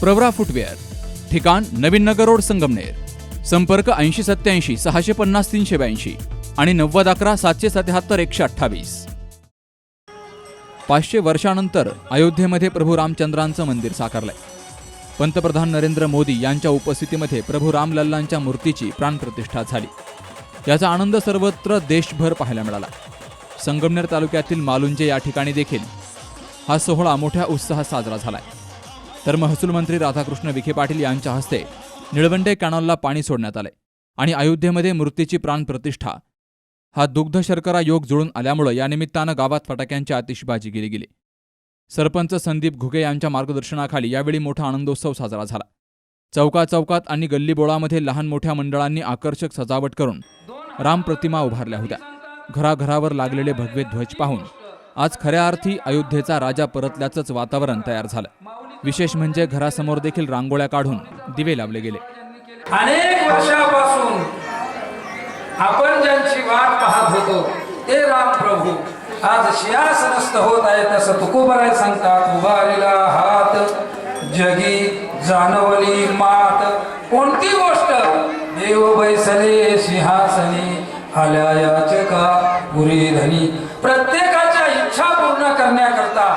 Pravara footwear ठिकाण नवीन नगर road Sangamner संपर्क ऐंशी सत्याऐंशी सहाशे पन्नास तीनशे ब्याऐंशी आणि नव्वद अकरा सातशे सत्याहत्तर एकशे अठ्ठावीस. पाचशे वर्षानंतर अयोध्येमध्ये प्रभू रामचंद्रांचं मंदिर साकारलंय. पंतप्रधान नरेंद्र मोदी यांच्या उपस्थितीमध्ये प्रभू रामलल्लांच्या मूर्तीची प्राणप्रतिष्ठा झाली. याचा आनंद सर्वत्र देशभर पाहायला मिळाला. संगमनेर तालुक्यातील मालुंजे या ठिकाणी देखील हा सोहळा मोठ्या उत्साहात साजरा झालाय. तर महसूल मंत्री राधाकृष्ण विखे पाटील यांच्या हस्ते निळवंडे कॅनॉलला पाणी सोडण्यात आले आणि अयोध्येमध्ये मूर्तीची प्राणप्रतिष्ठा हा दुग्ध शर्करा योग जुळून आल्यामुळं या निमित्तानं गावात फटाक्यांची आतिषबाजी केली गेली. सरपंच संदीप घुगे यांच्या मार्गदर्शनाखाली यावेळी मोठा आनंदोत्सव साजरा झाला. चौका चौकात आणि गल्लीबोळामध्ये लहान मोठ्या मंडळांनी आकर्षक सजावट करून राम प्रतिमा उभारल्या होत्या. घराघरावर लागलेले भगवे ध्वज पाहून आज खऱ्या अर्थी अयोध्येचा राजा परतल्याचंच वातावरण तयार झालं. विशेष म्हणजे घरासमोर देखील रांगोळ्या काढून दिवे लावले गेले. अनेक वर्षापासून आपण ज्यांची वाट पाहत होतो ते राम प्रभू आज शियासनस्थ होत आहे तसं तुकोबराय सांगतात उभारीला हात जगी जानवली मात. कोणती गोष्ट? देव बैसले सिंहासनी आल्या याचका पुरी धनी? प्रत्येकाच्या इच्छा पूर्ण करण्याकरता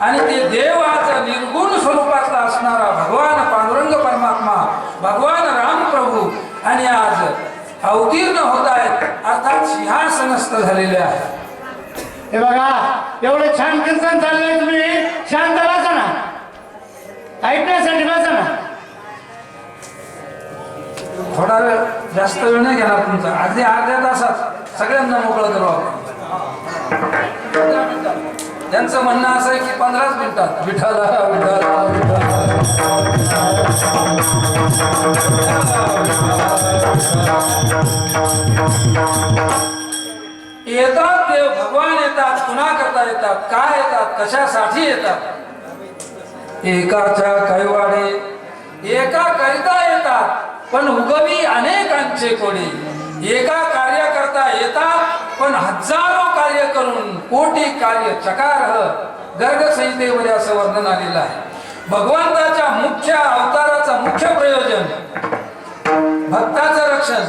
आणि ते देवाचा निर्गुण असणारा भगवान पांडुरंग परमात्मा भगवान रामप्रभू आणि आज अवतीर्ण होत आहेत अर्थात सिंहासनस्थ झालेले आहेत. हे बघा एवढं छान कीर्तन चाललंय तुम्ही. शांत बसा ना. ऐकण्यासाठी बसा ना. थोडा वेळ जास्त वेळ नाही घेणार तुमचा. अगदी अर्ध्या तासात सगळ्यांना मोकळं करू आपण. त्यांचं म्हणणं असं आहे की पंधराच मिनिटात. विठाला विठाला येतात देव भगवान येतात पुन्हा करता येतात काय येतात कशासाठी येतात? एकाच्या कैवाडे एका करिता येतात पण उगवी अनेकांचे कोणी एका करता येतात पण हजारो कार्य करून कोटी कार्य चकार गर्गसंहितेमध्ये असं वर्णन आलेलं आहे. भगवंताच्या मुख्य अवताराचा मुख्य प्रयोजन भक्ताचं रक्षण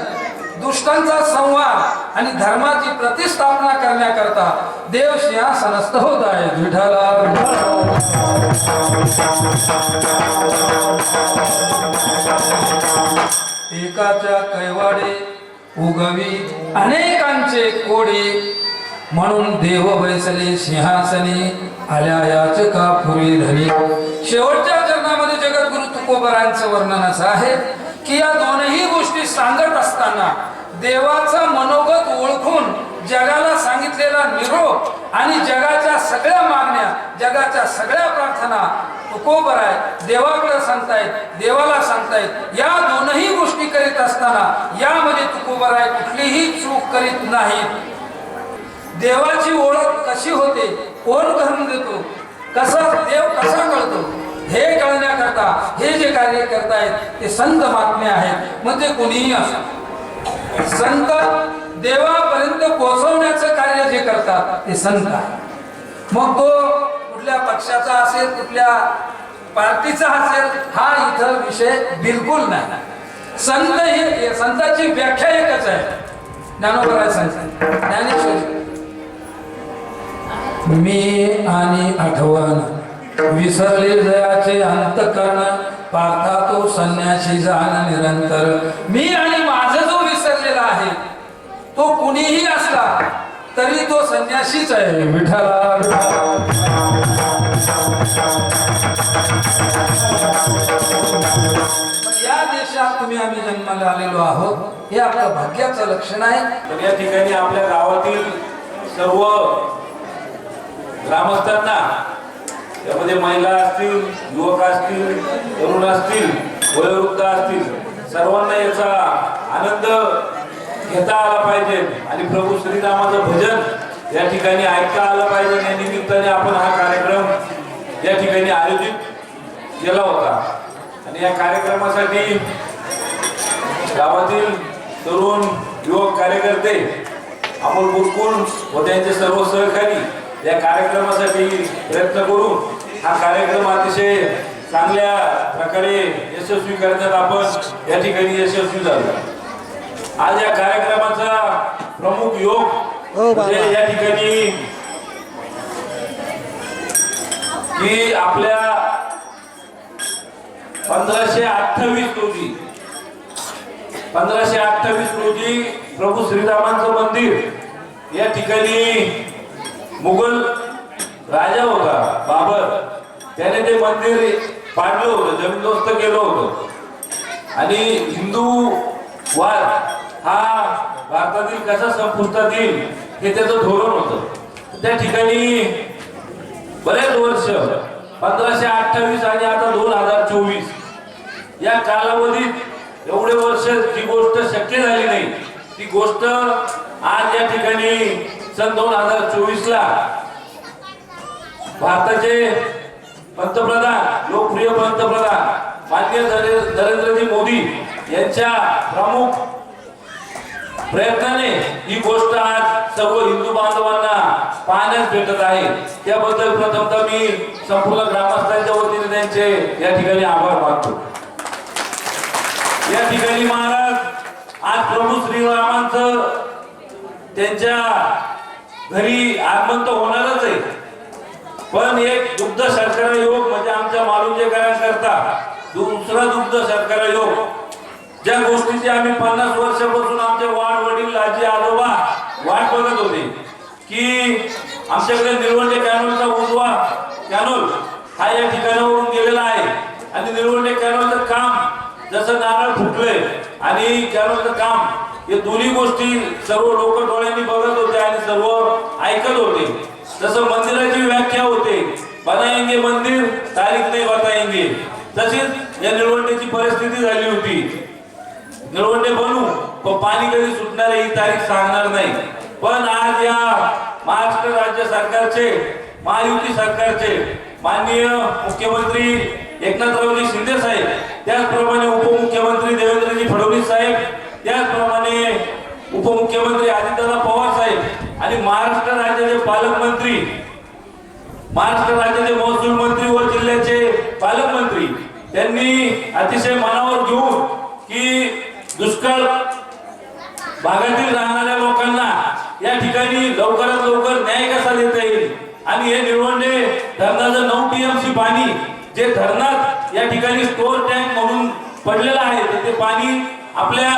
दुष्टांचा संवाद आणि धर्माची प्रतिष्ठापना करण्याकरता देव सिंहासनस्थ होत आहे. विठाला एकाच्या कैवाडे उगवी अनेकांचे कोडे. म्हणून देव बैसले सिंहासनी आल्या याचका पुरी धनी. शेवटच्या चरणामध्ये जगद्गुरु तुकोबरांचं वर्णन असं आहे की या दोनही गोष्टी सांगत असताना देवाचा मनोगत ओळखून जगाला सांगितलेला निरोप आणि जगाच्या सगळ्या मागण्या जगाच्या सगळ्या प्रार्थना तुकोबर आहे. देवाकडे सांगतायत देवाला सांगतायत. या दोनही गोष्टी करीत असताना यामध्ये तुकोबर आहे. कुठलीही चूक करीत नाही. देवाची ओळख कशी होते कोण करून देतो कसा देव कसा कळतो हे कळण्याकरता हे जे कार्य करतायत ते संत महात्मे आहेत. मग ते कोणीही असो. संत देवापर्यंत पोहोचवण्याचं कार्य जे करतात ते संत आहे मग तो कुठल्या पक्षाचा असेल कुठल्या पार्टीचा असेल हा इथं विषय बिलकुल नाही. संत हे संतांची व्याख्या एकच आहे. ज्ञानोबराय संत. ज्ञानेश्वर. मी आणि आठवण विसरले जयाचे अंतकरण पाहता तो संन्याशी जाण निरंतर. मी आणि माझा जो विसरलेला आहे तो कुणीही असला तरी तो संन्याशीच आहे. विठाला या देशात तुम्ही आम्ही जन्माला आलेलो आहोत हे आपल्या भाग्याचं लक्षण आहे. तर या ठिकाणी आपल्या गावातील सर्व ग्रामस्थांना त्यामध्ये महिला असतील युवक असतील तरुण असतील वयोवृद्ध असतील सर्वांना याचा आनंद घेता आला पाहिजे. आणि प्रभू श्रीरामाचं भजन या ठिकाणी ऐकता आलं पाहिजे. या निमित्ताने आपण हा कार्यक्रम या ठिकाणी आयोजित केला होता. आणि या कार्यक्रमासाठी गावातील तरुण युवक कार्यकर्ते अमोल बुरकुल व त्यांचे सर्व सहकारी या कार्यक्रमासाठी प्रयत्न करून हा कार्यक्रम अतिशय चांगल्या प्रकारे यशस्वी करण्यात आपण या ठिकाणी यशस्वी झालो. आज या कार्यक्रमाचा प्रमुख योग हो, म्हणजे या ठिकाणी की आपल्या पंधराशे अठ्ठावीस रोजी पंधराशे अठ्ठावीस रोजी प्रभू श्रीरामांचं मंदिर या ठिकाणी मुघल राजा होता बाबर. त्याने ते मंदिर पाडलं होतं जमीनदोस्त केलं होतं. आणि हिंदू वाद हा भारतातील कसा संपुष्टात येईल? हे त्याचं धोरण होतं. त्या ठिकाणी बरेच वर्ष पंधराशे अठ्ठावीस आणि आता दोन हजार चोवीस या कालावधीत एवढे वर्ष जी गोष्ट शक्य झाली नाही. ती गोष्ट आज या ठिकाणी सन दोन हजार चोवीस ला भारताचे पंतप्रधान लोकप्रिय पंतप्रधान माननीय नरेंद्रजी मोदी यांच्या प्रमुख प्रयत्नाने ही गोष्ट आज सर्व हिंदू बांधवांना पाहण्यास भेटत आहे. त्याबद्दल प्रथमतः मी संपूर्ण ग्रामस्थांच्या वतीने त्यांचे या ठिकाणी आभार मानतो. या ठिकाणी महाराज आज प्रभू श्रीरामांचं त्यांच्या घरी आगमन तर होणारच आहे. पण एक दुग्ध सरकार योग म्हणजे आमच्या मालुंजेकरांकरता दुसरा दुग्ध सरकार योग. ज्या गोष्टीची आम्ही पन्नास वर्षापासून आमचे वाढ वडील आजी आजोबा वाट बघत होते की आमच्याकडे निळवंडे कॅनोलचा उजवा कॅनोल हा या ठिकाणावरून गेलेला आहे. आणि निळवंडे कॅनोलचं काम जसं नारळ फुटलंय आणि कॅनोलचं काम हे दोन्ही गोष्टी सर्व लोक डोळ्यांनी बघत होते आणि सर्व ऐकत होते. जसं मंदिराची व्याख्या होते बनायंगे मंदिर तारीख नाही बताएंगे तशीच या निळवंडेची परिस्थिती झाली होती. निळवंडे बनू पण पाणी कधी सुटणार ही तारीख सांगणार नाही. पण आज या महाराष्ट्र राज्य सरकारचे महायुती सरकारचे माननीय मुख्यमंत्री एकनाथरावजी शिंदे साहेब त्याचप्रमाणे उपमुख्यमंत्री देवेंद्रजी फडणवीस साहेब त्याचप्रमाणे उपमुख्यमंत्री आदित्यनाथ पवार साहेब आणि महाराष्ट्र राज्याचे पालकमंत्री महाराष्ट्र राज्याचे महसूल मंत्री व जिल्ह्याचे पालकमंत्री त्यांनी अतिशय मनावर घेऊन की दुष्काळ भागातील राहणाऱ्या लोकांना या ठिकाणी लवकर न्याय कसा देता येईल आणि हे निळवंडे धरणाचं नऊ टीएमसी पाणी जे धरणात या ठिकाणी स्टोर टँक म्हणून पडलेलं आहे तर ते पाणी आपल्या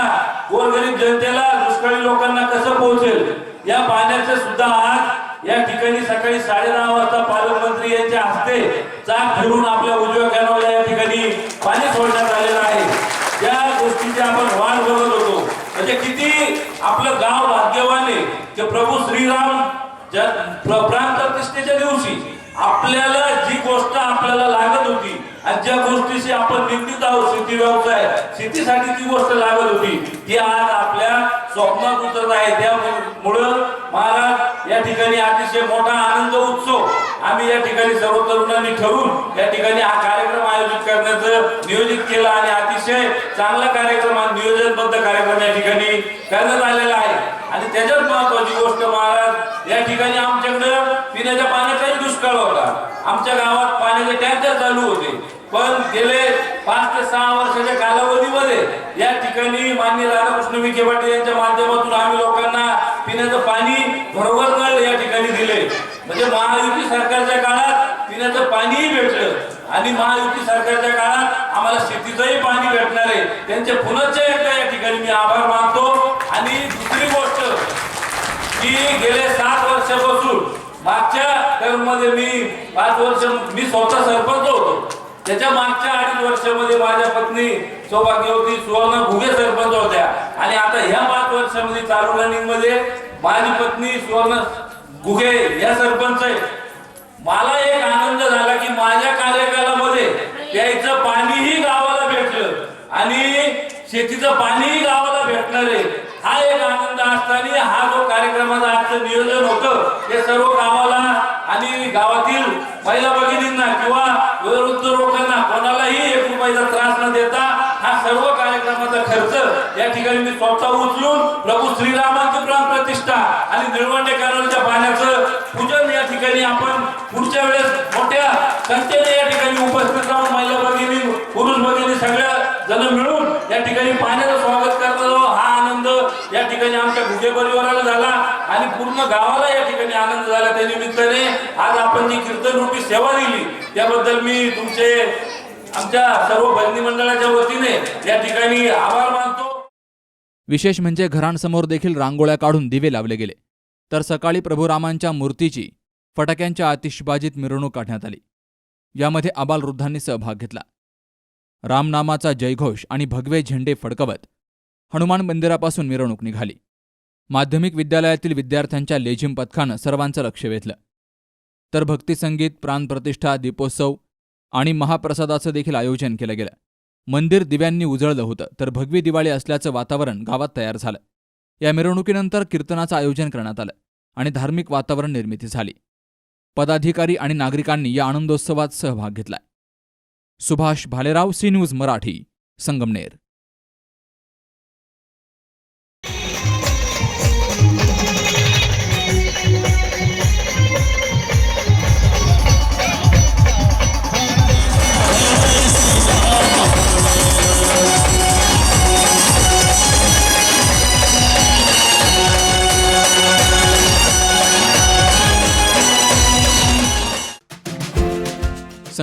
गोरगरीब जनतेला दुष्काळी लोकांना कसं पोहोचेल? या पाण्याचे सुद्धा आज या ठिकाणी सकाळी साडे दहा वाजता पालकमंत्री यांच्या हस्ते चाक फिरून आपल्या उजव्या कॅनोला या ठिकाणी पाणी सोडण्यात आलेलं आहे. या गोष्टीची आपण वाट बघत होतो. म्हणजे किती आपलं गाव भाग्यवान आहे की प्रभू श्रीराम प्रतिष्ठेच्या दिवशी आपल्याला जी गोष्ट आपल्याला लागत होती आणि ज्या गोष्टीशी आपण निंदित आहोत शेती व्यवसाय शेतीसाठी जी गोष्ट लागत होती ती आज आपल्या स्वप्नात उतरत आहे. त्यामुळं महाराज या ठिकाणी अतिशय मोठा आनंद उत्सव आम्ही या ठिकाणी सर्व तरुणांनी ठरून या ठिकाणी हा कार्यक्रम आयोजित करण्याचं नियोजित केलं आणि अतिशय चांगला कार्यक्रम आणि नियोजनबद्ध कार्यक्रम या ठिकाणी करण्यात आलेला आहे. आणि त्याच्यात महत्वाची गोष्ट महाराज या ठिकाणी आमच्याकडं पिण्याच्या पाण्याचाही दुष्काळ होता. आमच्या गावात पाण्याचे टँकर चालू होते. पण गेले पाच ते सहा वर्षाच्या कालावधीमध्ये या ठिकाणी मान्य राधाकृष्ण विखे पाटील यांच्या माध्यमातून आम्ही लोकांना पिण्याचं पाणी बरोबर म्हणजे महायुती सरकारच्या काळात पिण्याचं पाणीही भेटलं. आणि महायुती सरकारच्या काळात आम्हाला शेतीचंही पाणी भेटणार आहे. त्यांचे पुनश्च एकदा या ठिकाणी मी आभार मानतो. आणि दुसरी गोष्ट की गेले सात वर्षापासून मागच्या टर्ममध्ये मी पाच वर्ष मी स्वतः सरपंच होतो. त्याच्या मागच्या अडीच वर्षामध्ये माझ्या पत्नी सौभाग्यवती सुवर्ण भुगे सरपंच होत्या. आणि आता ह्या पाच वर्षामध्ये चालू रनिंगमध्ये माझी पत्नी सुवर्ण गुगे या सरपंच आहे मला एक आनंद झाला की माझ्या कार्यकालामध्ये प्यायचं पाणीही गावाला भेटलं आणि शेतीचं पाणीही गावाला भेटणार आहे. हा एक आनंद असताना हा जो कार्यक्रमाचा आजचं नियोजन होतं ते सर्व गावाला आणि गावातील महिला भगिनींना किंवा वयोवृद्ध लोकांना कोणालाही एक रुपयाचा त्रास न देता हा सर्व कार्यक्रमाचा खर्च या ठिकाणी मी स्वतः उचलून प्रभू श्रीरामांचं प्राण प्रतिष्ठा आणि निळवंडे कॅनलच्या पाण्याचं पूजन या ठिकाणी आपण पुढच्या वेळेस मोठ्या संख्येने या ठिकाणी उपस्थित राहून महिला भगिनी पुरुष भगिनी सगळ्या जण मिळून या ठिकाणी पाण्याचं स्वागत करतो हा आनंद या ठिकाणी आमच्या भुजे परिवाराला झाला आणि पूर्ण गावाला या ठिकाणी आनंद झाला. त्या निमित्ताने आज आपण जी कीर्तन रूपी सेवा दिली त्याबद्दल मी तुमचे आमच्या सर्व भजनी मंडळाच्या वतीने या ठिकाणी आभार मानतो. विशेष म्हणजे घरांसमोर देखील रांगोळ्या काढून दिवे लावले गेले. तर सकाळी प्रभुरामांच्या मूर्तीची फटाक्यांच्या आतिषबाजीत मिरवणूक काढण्यात आली. यामध्ये आबालवृद्धांनी सहभाग घेतला. रामनामाचा जयघोष आणि भगवे झेंडे फडकवत हनुमान मंदिरापासून मिरवणूक निघाली. माध्यमिक विद्यालयातील विद्यार्थ्यांच्या लेझिम पथकानं सर्वांचं लक्ष वेधलं. तर भक्तिसंगीत प्राणप्रतिष्ठा दीपोत्सव आणि महाप्रसादाचं देखील आयोजन केलं गेलं. मंदिर दिव्यांनी उजळलं होतं तर भगवी दिवाळी असल्याचं वातावरण गावात तयार झालं. या मिरवणुकीनंतर कीर्तनाचं आयोजन करण्यात आलं आणि धार्मिक वातावरण निर्मिती झाली. पदाधिकारी आणि नागरिकांनी या आनंदोत्सवात सहभाग घेतला. Subhash Bhalerao C news Marathi Sangamner.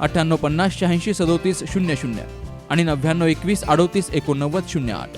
अठ्ठ्याण्णव पन्नास शहाऐंशी सदोतीस शून्य शून्य आणि नव्याण्णव एकवीस अडोतीस एकोणनव्वद शून्य आठ.